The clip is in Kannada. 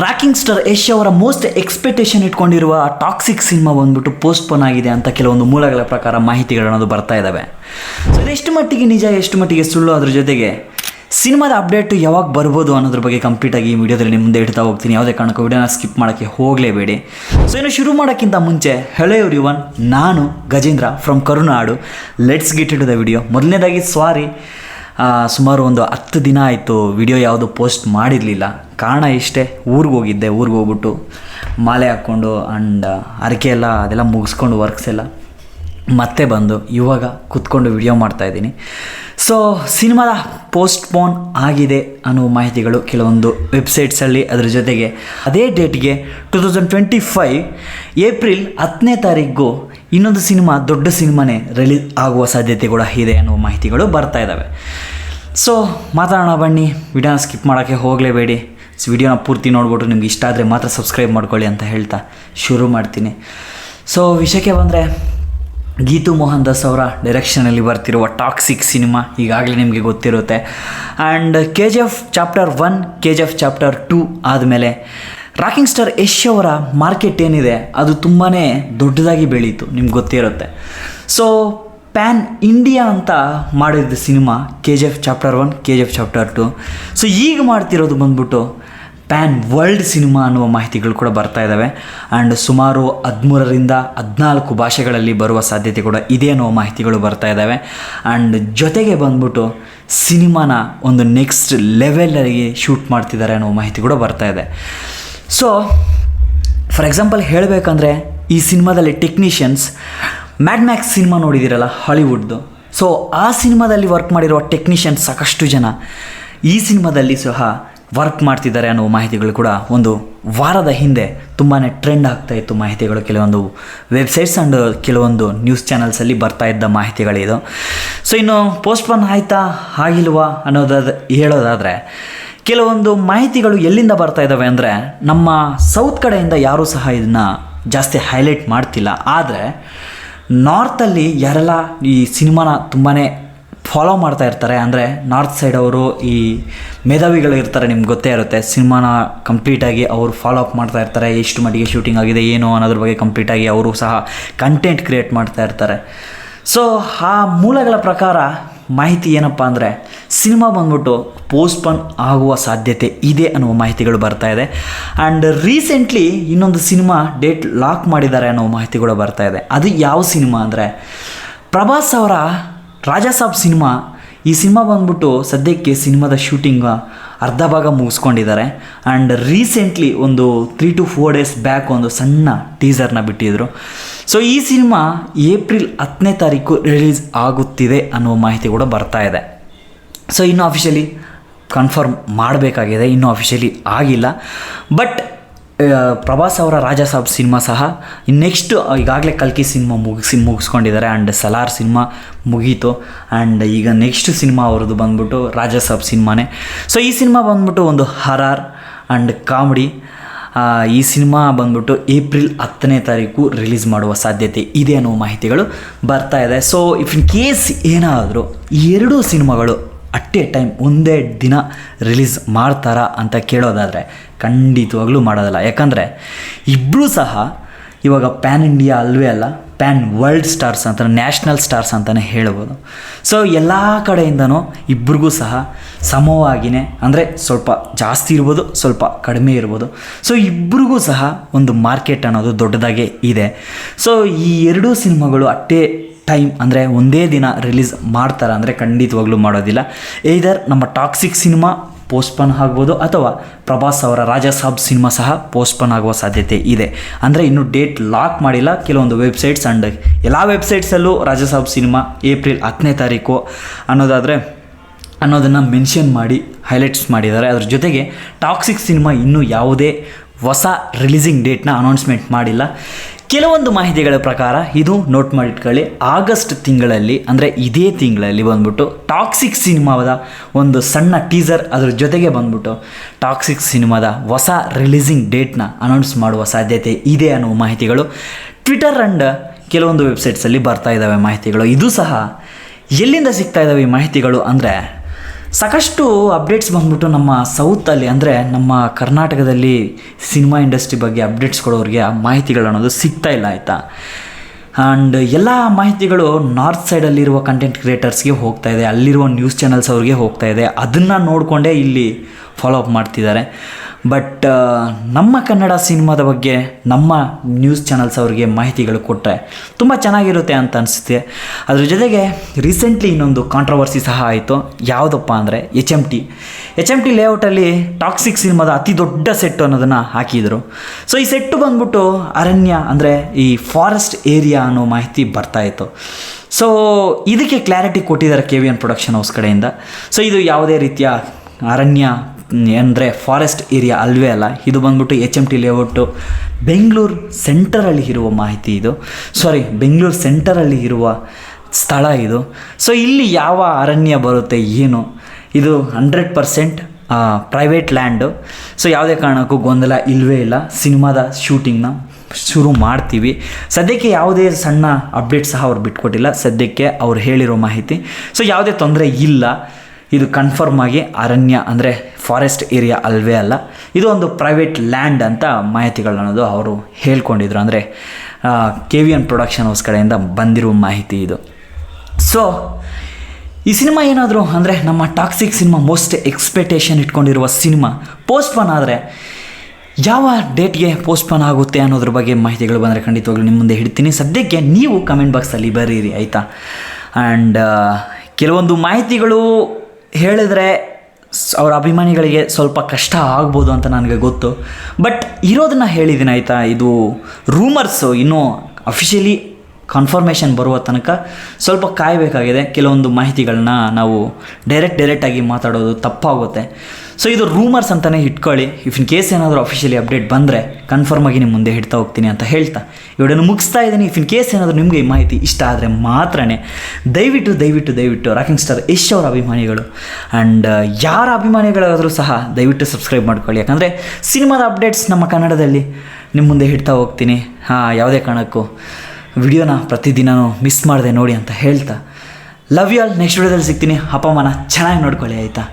ರಾಕಿಂಗ್ ಸ್ಟಾರ್ ಯಶ್ ಅವರ ಮೋಸ್ಟ್ ಎಕ್ಸ್ಪೆಕ್ಟೇಷನ್ ಇಟ್ಕೊಂಡಿರುವ ಟಾಕ್ಸಿಕ್ ಸಿನಿಮಾ ಬಂದ್ಬಿಟ್ಟು ಪೋಸ್ಟ್ಪೋನ್ ಆಗಿದೆ ಅಂತ ಕೆಲವೊಂದು ಮೂಲಗಳ ಪ್ರಕಾರ ಮಾಹಿತಿಗಳು ಅನ್ನೋದು ಬರ್ತಾ ಇದ್ದಾವೆ ಸೊ ಇದೆಷ್ಟು ಮಟ್ಟಿಗೆ ನಿಜ ಎಷ್ಟು ಮಟ್ಟಿಗೆ ಸುಳ್ಳು ಅದ್ರ ಜೊತೆಗೆ ಸಿನಿಮಾದ ಅಪ್ಡೇಟ್ ಯಾವಾಗ ಬರ್ಬೋದು ಅನ್ನೋದ್ರ ಬಗ್ಗೆ ಕಂಪ್ಲೀಟಾಗಿ ಈ ವಿಡಿಯೋದಲ್ಲಿ ನಿಮ್ಮ ಮುಂದೆ ಇಡ್ತಾ ಹೋಗ್ತೀನಿ. ಯಾವುದೇ ಕಾರಣಕ್ಕೂ ವಿಡಿಯೋನ ಸ್ಕಿಪ್ ಮಾಡೋಕ್ಕೆ ಹೋಗಲೇಬೇಡಿ. ಸೊ ಇನ್ನು ಶುರು ಮಾಡೋಕ್ಕಿಂತ ಮುಂಚೆ ಹೆಲೋ ಎವ್ರಿ ನಾನು Gajendra from Karunadu. Let's get it the video ಮೊದಲನೇದಾಗಿ ಸಾರಿ ಆ, ಸುಮಾರು ಒಂದು ಹತ್ತು ದಿನ ಆಯಿತು ವಿಡಿಯೋ ಯಾವುದು ಪೋಸ್ಟ್ ಮಾಡಿರಲಿಲ್ಲ. ಕಾರಣ ಇಷ್ಟೇ. ಊರಿಗೆ ಹೋಗಿದ್ದೆ, ಊರಿಗೆ ಹೋಗ್ಬಿಟ್ಟು ಮಾಲೆ ಹಾಕ್ಕೊಂಡು ಆ್ಯಂಡ್ ಅರಕೆ ಎಲ್ಲ, ಅದೆಲ್ಲ ಮುಗಿಸ್ಕೊಂಡು ವರ್ಕ್ಸ್ ಎಲ್ಲ ಮತ್ತೆ ಬಂದು ಇವಾಗ ಕೂತ್ಕೊಂಡು ವಿಡಿಯೋ ಮಾಡ್ತಾಯಿದ್ದೀನಿ ಸೊ ಸಿನಿಮಾದ ಪೋಸ್ಟ್ಪೋನ್ ಆಗಿದೆ ಅನ್ನೋ ಮಾಹಿತಿಗಳು ಕೆಲವೊಂದು ವೆಬ್ಸೈಟ್ಸಲ್ಲಿ ಅದರ ಜೊತೆಗೆ. ಅದೇ ಡೇಟ್ಗೆ two thousand twenty five April ಹತ್ತನೇ ತಾರೀಕು ಇನ್ನೊಂದು ಸಿನಿಮಾ, ದೊಡ್ಡ ಸಿನಿಮಾನೇ ರಿಲೀಸ್ ಆಗುವ ಸಾಧ್ಯತೆ ಕೂಡ ಇದೆ ಅನ್ನೋ ಮಾಹಿತಿಗಳು ಬರ್ತಾ ಇದ್ದಾವೆ ಸೊ ಮಾತಾಡೋಣ ಬನ್ನಿ. ವಿಡಿಯೋನ ಸ್ಕಿಪ್ ಮಾಡೋಕ್ಕೆ ಹೋಗಲೇಬೇಡಿ. ವಿಡಿಯೋನ ಪೂರ್ತಿ ನೋಡ್ಬಿಟ್ಟು ನಿಮ್ಗೆ ಇಷ್ಟ ಆದರೆ ಮಾತ್ರ ಸಬ್ಸ್ಕ್ರೈಬ್ ಮಾಡ್ಕೊಳ್ಳಿ ಅಂತ ಹೇಳ್ತಾ ಶುರು ಮಾಡ್ತೀನಿ. ಸೊ ವಿಷಯಕ್ಕೆ ಬಂದರೆ, ಗೀತು ಮೋಹನ್ ದಾಸ್ ಅವರ ಡೈರೆಕ್ಷನಲ್ಲಿ ಬರ್ತಿರುವ ಟಾಕ್ಸಿಕ್ ಸಿನಿಮಾ ಈಗಾಗಲೇ ನಿಮಗೆ ಗೊತ್ತಿರುತ್ತೆ. And K G F chapter one K G F chapter two ಆದಮೇಲೆ ರಾಕಿಂಗ್ ಸ್ಟಾರ್ ಯಶ್ ಅವರ ಮಾರ್ಕೆಟ್ ಏನಿದೆ, ಅದು ತುಂಬಾ ದೊಡ್ಡದಾಗಿ ಬೆಳೀತು, ನಿಮ್ಗೆ ಗೊತ್ತಿರುತ್ತೆ. ಸೊ ಪ್ಯಾನ್ ಇಂಡಿಯಾ ಅಂತ ಮಾಡಿದ cinema K G F chapter one K G F chapter two so ಈಗ ಮಾಡ್ತಿರೋದು ಬಂದ್ಬಿಟ್ಟು ಪ್ಯಾನ್ ವರ್ಲ್ಡ್ ಸಿನಿಮಾ ಅನ್ನುವ ಮಾಹಿತಿಗಳು ಕೂಡ ಬರ್ತಾ ಇದ್ದಾವೆ ಆ್ಯಂಡ್ ಸುಮಾರು ಹದಿಮೂರರಿಂದ ಹದಿನಾಲ್ಕು ಭಾಷೆಗಳಲ್ಲಿ ಬರುವ ಸಾಧ್ಯತೆ ಕೂಡ ಇದೆ ಅನ್ನುವ ಮಾಹಿತಿಗಳು ಬರ್ತಾ ಇದ್ದಾವೆ ಆ್ಯಂಡ್ ಜೊತೆಗೆ ಬಂದ್ಬಿಟ್ಟು ಸಿನಿಮಾನ ಒಂದು ನೆಕ್ಸ್ಟ್ ಲೆವೆಲಲ್ಲಿ ಶೂಟ್ ಮಾಡ್ತಿದ್ದಾರೆ ಅನ್ನೋ ಮಾಹಿತಿ ಕೂಡ ಬರ್ತಾ ಇದೆ. ಸೊ ಫಾರ್ ಎಕ್ಸಾಂಪಲ್ ಹೇಳಬೇಕಂದ್ರೆ ಈ ಸಿನಿಮಾದಲ್ಲಿ ಟೆಕ್ನಿಷಿಯನ್ಸ್ ಮ್ಯಾಡ್ ಮ್ಯಾಕ್ಸ್ ಸಿನಿಮಾ ನೋಡಿದ್ದೀರಲ್ಲ ಹಾಲಿವುಡ್ದು ಸೊ ಆ ಸಿನಿಮಾದಲ್ಲಿ ವರ್ಕ್ ಮಾಡಿರುವ ಟೆಕ್ನಿಷಿಯನ್ಸ್ ಸಾಕಷ್ಟು ಜನ. ಈ ಸಿನಿಮಾದಲ್ಲಿ ಸಹ ವರ್ಕ್ ಮಾಡ್ತಿದ್ದಾರೆ ಅನ್ನೋ ಮಾಹಿತಿಗಳು ಕೂಡ ಒಂದು ವಾರದ ಹಿಂದೆ ತುಂಬಾ ಟ್ರೆಂಡ್ ಆಗ್ತಾ ಇತ್ತು ಮಾಹಿತಿಗಳು. ಕೆಲವೊಂದು ವೆಬ್ಸೈಟ್ಸ್ ಆ್ಯಂಡ್ ಕೆಲವೊಂದು ನ್ಯೂಸ್ ಚಾನಲ್ಸಲ್ಲಿ ಬರ್ತಾ ಇದ್ದ ಮಾಹಿತಿಗಳಿದು ಸೊ ಇನ್ನು ಪೋಸ್ಟ್ಪೋನ್ ಆಯಿತಾ, ಆಗಿಲ್ವಾ ಅನ್ನೋದಾದ, ಹೇಳೋದಾದರೆ, ಕೆಲವೊಂದು ಮಾಹಿತಿಗಳು ಎಲ್ಲಿಂದ ಬರ್ತಾ ಇದ್ದಾವೆ ಅಂದರೆ, ನಮ್ಮ ಸೌತ್ ಕಡೆಯಿಂದ ಯಾರೂ ಸಹ ಇದನ್ನು ಜಾಸ್ತಿ ಹೈಲೈಟ್ ಮಾಡ್ತಿಲ್ಲ. ಆದರೆ ನಾರ್ತಲ್ಲಿ ಯಾರೆಲ್ಲ ಈ ಸಿನಿಮಾನ ತುಂಬಾ ಫಾಲೋ ಮಾಡ್ತಾ ಇರ್ತಾರೆ. ಅಂದರೆ ನಾರ್ತ್ ಸೈಡ್ ಅವರು ಈ ಮೇಧಾವಿಗಳು ಇರ್ತಾರೆ ನಿಮ್ಗೆ ಗೊತ್ತೇ ಇರುತ್ತೆ. ಸಿನಿಮಾನ ಕಂಪ್ಲೀಟಾಗಿ ಅವರು ಫಾಲೋ ಅಪ್ ಮಾಡ್ತಾ ಇರ್ತಾರೆ. ಎಷ್ಟು ಮಟ್ಟಿಗೆ ಶೂಟಿಂಗ್ ಆಗಿದೆ, ಏನು ಅನ್ನೋದ್ರ ಬಗ್ಗೆ ಕಂಪ್ಲೀಟಾಗಿ ಅವರು ಸಹ ಕಂಟೆಂಟ್ ಕ್ರಿಯೇಟ್ ಮಾಡ್ತಾ ಇರ್ತಾರೆ. ಸೊ ಆ ಮೂಲಗಳ ಪ್ರಕಾರ ಮಾಹಿತಿ ಏನಪ್ಪ ಅಂದರೆ ಸಿನಿಮಾ ಬಂದ್ಬಿಟ್ಟು ಪೋಸ್ಟ್ಪೋನ್ ಆಗುವ ಸಾಧ್ಯತೆ ಇದೆ ಅನ್ನುವ ಮಾಹಿತಿಗಳು ಬರ್ತಾ ಇದೆ. ಆ್ಯಂಡ್ ರೀಸೆಂಟ್ಲಿ ಇನ್ನೊಂದು ಸಿನಿಮಾ ಡೇಟ್ ಲಾಕ್ ಮಾಡಿದ್ದಾರೆ ಅನ್ನೋ ಮಾಹಿತಿಗಳು ಬರ್ತಾ ಇದೆ. ಅದು ಯಾವ ಸಿನಿಮಾ ಅಂದರೆ ಪ್ರಭಾಸ್ ಅವರ ರಾಜಾ ಸಾಬ್ ಸಿನಿಮಾ, ಈ ಸಿನಿಮಾ ಬಂದ್ಬಿಟ್ಟು ಸದ್ಯಕ್ಕೆ ಸಿನಿಮಾದ ಶೂಟಿಂಗ್ ಅರ್ಧ ಭಾಗ ಮುಗಿಸ್ಕೊಂಡಿದ್ದಾರೆ. ಆ್ಯಂಡ್ ರೀಸೆಂಟ್ಲಿ ಒಂದು three to four days back ಒಂದು ಸಣ್ಣ ಟೀಸರ್ನ ಬಿಟ್ಟಿದ್ರು. ಸೊ ಈ ಸಿನಿಮಾ ಏಪ್ರಿಲ್ ಹತ್ತನೇ ತಾರೀಕು ರಿಲೀಸ್ ಆಗುತ್ತಿದೆ ಅನ್ನುವ ಮಾಹಿತಿ ಕೂಡ ಬರ್ತಾ ಇದೆ. ಸೊ ಇನ್ನು ಅಫಿಷಿಯಲಿ ಕನ್ಫರ್ಮ್ ಮಾಡಬೇಕಾಗಿದೆ, ಇನ್ನೂ ಅಫಿಷಿಯಲಿ ಆಗಿಲ್ಲ. ಬಟ್ ಪ್ರಭಾಸ್ ಅವರ ರಾಜಸಾಬ್ ಸಿನಿಮಾ ಸಹ ನೆಕ್ಸ್ಟ್ ಈಗಾಗಲೇ ಕಲ್ಕಿ ಸಿನಿಮಾ ಮುಗಿಸಿ ಮುಗಿಸ್ಕೊಂಡಿದ್ದಾರೆ ಆ್ಯಂಡ್ ಸಲಾರ್ ಸಿನಿಮಾ ಮುಗೀತು ಆ್ಯಂಡ್ ಈಗ ನೆಕ್ಸ್ಟ್ ಸಿನಿಮಾ ಅವ್ರದ್ದು ಬಂದ್ಬಿಟ್ಟು ರಾಜಾ ಸಾಬ್ ಸಿನಿಮಾನೇ. ಸೊ ಈ ಸಿನಿಮಾ ಬಂದ್ಬಿಟ್ಟು ಒಂದು ಹರಾರ್ ಆ್ಯಂಡ್ ಕಾಮಿಡಿ ಈ ಸಿನಿಮಾ ಬಂದ್ಬಿಟ್ಟು ಏಪ್ರಿಲ್ ಹತ್ತನೇ ತಾರೀಕು ರಿಲೀಸ್ ಮಾಡುವ ಸಾಧ್ಯತೆ ಇದೆ ಅನ್ನೋ ಮಾಹಿತಿಗಳು ಬರ್ತಾ ಇದೆ. ಸೊ ಇಫ್ ಇನ್ ಕೇಸ್ ಏನಾದರೂ ಎರಡೂ ಸಿನಿಮಾಗಳು ಅಟ್ ಎ ಟೈಮ್ ಒಂದೇ ದಿನ ರಿಲೀಸ್ ಮಾಡ್ತಾರಾ ಅಂತ ಕೇಳೋದಾದರೆ ಖಂಡಿತವಾಗ್ಲೂ ಮಾಡೋದಲ್ಲ. ಯಾಕಂದರೆ ಇಬ್ಬರೂ ಸಹ ಇವಾಗ ಪ್ಯಾನ್ ಇಂಡಿಯಾ ಅಲ್ವೇ ಅಲ್ಲ, ಪ್ಯಾನ್ ವರ್ಲ್ಡ್ ಸ್ಟಾರ್ಸ್ ಅಂತ ನ್ಯಾಷನಲ್ ಸ್ಟಾರ್ಸ್ ಅಂತಲೇ ಹೇಳ್ಬೋದು. ಸೊ ಎಲ್ಲ ಕಡೆಯಿಂದನೂ ಇಬ್ರಿಗೂ ಸಹ ಸಮವಾಗಿಯೇ ಅಂದರೆ ಸ್ವಲ್ಪ ಜಾಸ್ತಿ ಇರ್ಬೋದು, ಸ್ವಲ್ಪ ಕಡಿಮೆ ಇರ್ಬೋದು. ಸೊ ಇಬ್ರಿಗೂ ಸಹ ಒಂದು ಮಾರ್ಕೆಟ್ ಅನ್ನೋದು ದೊಡ್ಡದಾಗೇ ಇದೆ. ಸೊ ಈ ಎರಡೂ ಸಿನಿಮಾಗಳು ಅಟ್ಟೆ ಟೈಮ್ ಅಂದರೆ ಒಂದೇ ದಿನ ರಿಲೀಸ್ ಮಾಡ್ತಾರೆ ಅಂದರೆ ಖಂಡಿತವಾಗ್ಲೂ ಮಾಡೋದಿಲ್ಲ. either ನಮ್ಮ ಟಾಕ್ಸಿಕ್ ಸಿನಿಮಾ ಪೋಸ್ಟ್ಪೋನ್ ಆಗ್ಬೋದು ಅಥವಾ ಪ್ರಭಾಸ್ ಅವರ ರಾಜಾ ಸಾಬ್ ಸಿನಿಮಾ ಸಹ ಪೋಸ್ಟ್ಪೋನ್ ಆಗುವ ಸಾಧ್ಯತೆ ಇದೆ. ಅಂದರೆ ಇನ್ನೂ ಡೇಟ್ ಲಾಕ್ ಮಾಡಿಲ್ಲ. ಕೆಲವೊಂದು ವೆಬ್ಸೈಟ್ಸ್ ಆ್ಯಂಡ್ ಎಲ್ಲ ವೆಬ್ಸೈಟ್ಸಲ್ಲೂ ರಾಜಾ ಸಾಬ್ ಸಿನಿಮಾ ಏಪ್ರಿಲ್ ಹತ್ತನೇ ತಾರೀಕು ಅನ್ನೋದಾದರೆ ಅನ್ನೋದನ್ನು ಮೆನ್ಷನ್ ಮಾಡಿ, ಹೈಲೈಟ್ಸ್ ಮಾಡಿದ್ದಾರೆ. ಅದ್ರ ಜೊತೆಗೆ ಟಾಕ್ಸಿಕ್ ಸಿನಿಮಾ ಇನ್ನೂ ಯಾವುದೇ ಹೊಸ ರಿಲೀಸಿಂಗ್ ಡೇಟ್ನ ಅನೌನ್ಸ್ಮೆಂಟ್ ಮಾಡಿಲ್ಲ. ಕೆಲವೊಂದು ಮಾಹಿತಿಗಳ ಪ್ರಕಾರ ಇದು ನೋಟ್ ಮಾಡಿಟ್ಕೊಳ್ಳಿ. ಆಗಸ್ಟ್ ತಿಂಗಳಲ್ಲಿ, ಅಂದರೆ ಇದೇ ತಿಂಗಳಲ್ಲಿ ಬಂದ್ಬಿಟ್ಟು ಟಾಕ್ಸಿಕ್ ಸಿನಿಮಾದ ಒಂದು ಸಣ್ಣ ಟೀಸರ್ ಅದ್ರ ಜೊತೆಗೆ ಬಂದ್ಬಿಟ್ಟು ಟಾಕ್ಸಿಕ್ ಸಿನಿಮಾದ ಹೊಸ ರಿಲೀಸಿಂಗ್ ಡೇಟ್ನ ಅನೌನ್ಸ್ ಮಾಡುವ ಸಾಧ್ಯತೆ ಇದೆ ಅನ್ನುವ ಮಾಹಿತಿಗಳು. ಟ್ವಿಟರ್ ಆ್ಯಂಡ್ ಕೆಲವೊಂದು ವೆಬ್ಸೈಟ್ಸಲ್ಲಿ ಬರ್ತಾ ಇದ್ದಾವೆ ಮಾಹಿತಿಗಳು. ಇದು ಸಹ ಎಲ್ಲಿಂದ ಸಿಗ್ತಾ ಇದ್ದಾವೆ ಈ ಮಾಹಿತಿಗಳು ಅಂದರೆ ಸಾಕಷ್ಟು ಅಪ್ಡೇಟ್ಸ್ ಬಂದ್ಬಿಟ್ಟು ನಮ್ಮ ಸೌತಲ್ಲಿ ಅಂದರೆ ನಮ್ಮ ಕರ್ನಾಟಕದಲ್ಲಿ ಸಿನಿಮಾ ಇಂಡಸ್ಟ್ರಿ ಬಗ್ಗೆ ಅಪ್ಡೇಟ್ಸ್ ಕೊಡೋರಿಗೆ ಮಾಹಿತಿಗಳು ಅನ್ನೋದು ಸಿಗ್ತಾ ಇಲ್ಲ ಆಯಿತಾ? ಆ್ಯಂಡ್ ಎಲ್ಲ ಮಾಹಿತಿಗಳು ನಾರ್ತ್ ಸೈಡಲ್ಲಿರುವ ಕಂಟೆಂಟ್ ಕ್ರಿಯೇಟರ್ಸ್ಗೆ ಹೋಗ್ತಾ ಇದೆ, ಅಲ್ಲಿರುವ ನ್ಯೂಸ್ ಚಾನಲ್ಸ್ ಅವ್ರಿಗೆ ಹೋಗ್ತಾ ಇದೆ. ಅದನ್ನು ನೋಡಿಕೊಂಡೇ ಇಲ್ಲಿ ಫಾಲೋ ಅಪ್ ಮಾಡ್ತಿದ್ದಾರೆ. ಬಟ್ ನಮ್ಮ ಕನ್ನಡ ಸಿನಿಮಾದ ಬಗ್ಗೆ ನಮ್ಮ ನ್ಯೂಸ್ ಚಾನಲ್ಸ್ ಅವರಿಗೆ ಮಾಹಿತಿಗಳು ಕೊಟ್ಟರೆ ತುಂಬ ಚೆನ್ನಾಗಿರುತ್ತೆ ಅಂತ ಅನಿಸುತ್ತೆ. ಅದ್ರ ಜೊತೆಗೆ ರೀಸೆಂಟ್ಲಿ ಇನ್ನೊಂದು ಕಾಂಟ್ರವರ್ಸಿ ಸಹ ಆಯಿತು. ಯಾವುದಪ್ಪ ಅಂದರೆ H M T H M T ಲೇಔಟಲ್ಲಿ toxic ಸಿನಿಮಾದ ಅತಿ ದೊಡ್ಡ ಸೆಟ್ ಅನ್ನೋದನ್ನು ಹಾಕಿದರು. ಸೊ ಈ ಸೆಟ್ಟು ಬಂದ್ಬಿಟ್ಟು ಅರಣ್ಯ ಅಂದರೆ ಈ ಫಾರೆಸ್ಟ್ ಏರಿಯಾ ಅನ್ನೋ ಮಾಹಿತಿ ಬರ್ತಾ ಇತ್ತು. ಸೊ ಇದಕ್ಕೆ ಕ್ಲಾರಿಟಿ ಕೊಟ್ಟಿದ್ದಾರೆ K V N production house ಕಡೆಯಿಂದ. ಸೊ ಇದು ಯಾವುದೇ ರೀತಿಯ ಅರಣ್ಯ ಅಂದರೆ ಫಾರೆಸ್ಟ್ ಏರಿಯಾ ಅಲ್ವೇ ಅಲ್ಲ. ಇದು ಬಂದ್ಬಿಟ್ಟು H M T layout Bengaluru ಸೆಂಟರಲ್ಲಿ ಇರುವ ಮಾಹಿತಿ ಇದು. ಸಾರಿ ಬೆಂಗಳೂರು ಸೆಂಟರಲ್ಲಿ ಇರುವ ಸ್ಥಳ ಇದು. ಸೊ ಇಲ್ಲಿ ಯಾವ ಅರಣ್ಯ ಬರುತ್ತೆ, ಏನು? ಇದು hundred percent private land so ಯಾವುದೇ ಕಾರಣಕ್ಕೂ ಗೊಂದಲ ಇಲ್ಲವೇ ಇಲ್ಲ. ಸಿನಿಮಾದ ಶೂಟಿಂಗ್ನ ಶುರು ಮಾಡ್ತೀವಿ. ಸದ್ಯಕ್ಕೆ ಯಾವುದೇ ಸಣ್ಣ ಅಪ್ಡೇಟ್ ಸಹ ಅವ್ರು ಬಿಟ್ಕೊಟ್ಟಿಲ್ಲ. ಸದ್ಯಕ್ಕೆ ಅವ್ರು ಹೇಳಿರೋ ಮಾಹಿತಿ. ಸೊ ಯಾವುದೇ ತೊಂದರೆ ಇಲ್ಲ. ಇದು ಕನ್ಫರ್ಮ್ ಆಗಿ ಅರಣ್ಯ ಅಂದರೆ ಫಾರೆಸ್ಟ್ ಏರಿಯಾ ಅಲ್ವೇ ಅಲ್ಲ. ಇದು ಒಂದು ಪ್ರೈವೇಟ್ ಲ್ಯಾಂಡ್ ಅಂತ ಮಾಹಿತಿಗಳು ಅನ್ನೋದು ಅವರು ಹೇಳ್ಕೊಂಡಿದ್ರು. ಅಂದರೆ K V N production house ಕಡೆಯಿಂದ ಬಂದಿರುವ ಮಾಹಿತಿ ಇದು. ಸೊ ಈ ಸಿನಿಮಾ ಏನಾದರೂ ಅಂದರೆ ನಮ್ಮ ಟಾಕ್ಸಿಕ್ ಸಿನಿಮಾ ಮೋಸ್ಟ್ ಎಕ್ಸ್ಪೆಕ್ಟೇಷನ್ ಇಟ್ಕೊಂಡಿರುವ ಸಿನಿಮಾ ಪೋಸ್ಟ್ಪೋನ್ ಆದರೆ ಯಾವ ಡೇಟ್ಗೆ ಪೋಸ್ಟ್ಪೋನ್ ಆಗುತ್ತೆ ಅನ್ನೋದ್ರ ಬಗ್ಗೆ ಮಾಹಿತಿಗಳು ಬಂದರೆ ಖಂಡಿತವಾಗ್ಲೂ ನಿಮ್ಮ ಮುಂದೆ ಹಿಡ್ತೀನಿ. ಸದ್ಯಕ್ಕೆ ನೀವು ಕಮೆಂಟ್ ಬಾಕ್ಸಲ್ಲಿ ಬರೀರಿ, ಆಯಿತಾ? ಆ್ಯಂಡ್ ಕೆಲವೊಂದು ಮಾಹಿತಿಗಳು ಹೇಳಿದ್ರೆ ಅವರ ಅಭಿಮಾನಿಗಳಿಗೆ ಸ್ವಲ್ಪ ಕಷ್ಟ ಆಗ್ಬೋದು ಅಂತ ನನಗೆ ಗೊತ್ತು. ಬಟ್ ಇರೋದನ್ನ ಹೇಳಿದ್ದೀನಿ ಆಯಿತಾ, ಇದು ರೂಮರ್ಸು ಇನ್ನೂ ಅಫಿಷಿಯಲಿ ಕನ್ಫರ್ಮೇಷನ್ ಬರುವ ತನಕ ಸ್ವಲ್ಪ ಕಾಯಬೇಕಾಗಿದೆ. ಕೆಲವೊಂದು ಮಾಹಿತಿಗಳನ್ನ ನಾವು ಡೈರೆಕ್ಟ್ ಡೈರೆಕ್ಟಾಗಿ ಮಾತಾಡೋದು ತಪ್ಪಾಗುತ್ತೆ. ಸೊ ಇದು ರೂಮರ್ಸ್ ಅಂತಲೇ ಇಟ್ಕೊಳ್ಳಿ. ಇಫ್ ಇನ್ ಕೇಸ್ ಏನಾದರೂ ಅಫಿಷಿಯಲಿ ಅಪ್ಡೇಟ್ ಬಂದರೆ ಕನ್ಫರ್ಮ್ ಆಗಿ ನಿಮ್ಮ ಮುಂದೆ ಹಿಡ್ತಾ ಹೋಗ್ತೀನಿ ಅಂತ ಹೇಳ್ತಾ. ಇವಡನ್ನು ಮುಗಿಸ್ತಾ ಇದ್ದೀನಿ. ಇಫ್ ಇನ್ ಕೇಸ್ ಏನಾದರೂ ನಿಮಗೆ ಈ ಮಾಹಿತಿ ಇಷ್ಟ ಆದರೆ ಮಾತ್ರನೇ ದಯವಿಟ್ಟು ದಯವಿಟ್ಟು ದಯವಿಟ್ಟು ರಾಕಿಂಗ್ ಸ್ಟಾರ್ ಯಶ್ ಅವರ ಅಭಿಮಾನಿಗಳು ಆ್ಯಂಡ್ ಯಾರ ಅಭಿಮಾನಿಗಳಾದರೂ ಸಹ ದಯವಿಟ್ಟು ಸಬ್ಸ್ಕ್ರೈಬ್ ಮಾಡ್ಕೊಳ್ಳಿ. ಯಾಕಂದರೆ ಸಿನಿಮಾದ ಅಪ್ಡೇಟ್ಸ್ ನಮ್ಮ ಕನ್ನಡದಲ್ಲಿ ನಿಮ್ಮ ಮುಂದೆ ಹಿಡ್ತಾ ಹೋಗ್ತೀನಿ. ಹಾಂ, ಯಾವುದೇ ಕಾರಣಕ್ಕೂ ವಿಡಿಯೋನ ಪ್ರತಿದಿನವೂ ಮಿಸ್ ಮಾಡಿದೆ ನೋಡಿ ಅಂತ ಹೇಳ್ತಾ. ಲವ್ ಯು ಆಲ್ ನೆಕ್ಸ್ಟ್ ವಿಡಿಯೋದಲ್ಲಿ ಸಿಗ್ತೀನಿ. ಅಪ್ಪಮ್ಮನ ಚೆನ್ನಾಗಿ ನೋಡ್ಕೊಳ್ಳಿ, ಆಯಿತಾ?